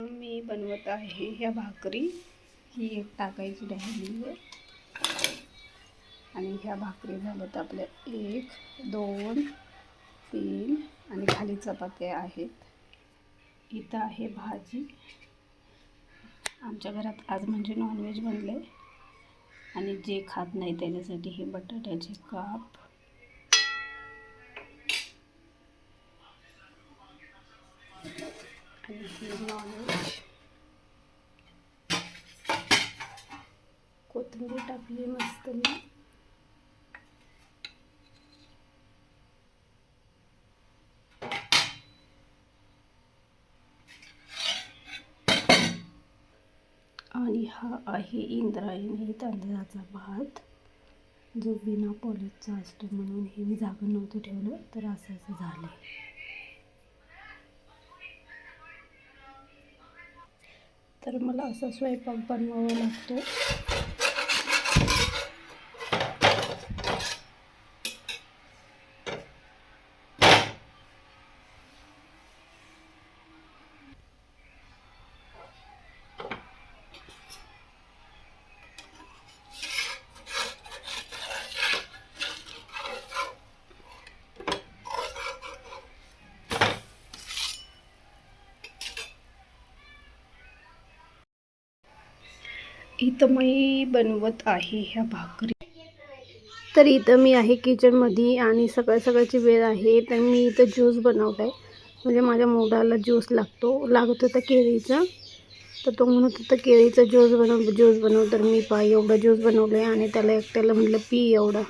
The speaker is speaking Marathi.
मी बनवत आहे ह्या भाकरी. ही एक टाकायची राहिली आहे आणि ह्या भाकरी झाल्यात आपल्या एक दोन तीन आणि खाली चपात्या आहेत. इथं आहे भाजी. आमच्या घरात आज म्हणजे नॉनव्हेज बनलं आहे आणि जे खात नाही त्याच्यासाठी हे बटाट्याचे काप. आणि कोथिंबीर टाकली मस्त मी आणि हा आहे इंद्रायणी तांदळाचा भात. जो बिना पॉलिशचा असतो म्हणून हे मी झाकण नव्हतं ठेवलं तर असं असं झालं तर मला असा स्वयंपाक बनवावा लागतो. इथं मी बनवत आहे ह्या भाकरी. तर इथं मी आहे किचनमध्ये आणि सकाळ सकाळची वेळ आहे. तर मी इथं ज्यूस बनवत आहे म्हणजे माझ्या मोडाला ज्यूस लागतो. लागत होता केळीचा. तर तो म्हणत होता केळीचा ज्यूस बनव ज्यूस बनव. तर मी पा एवढा ज्यूस बनवलं आहे आणि त्याला एकट्याला म्हटलं पी एवढा.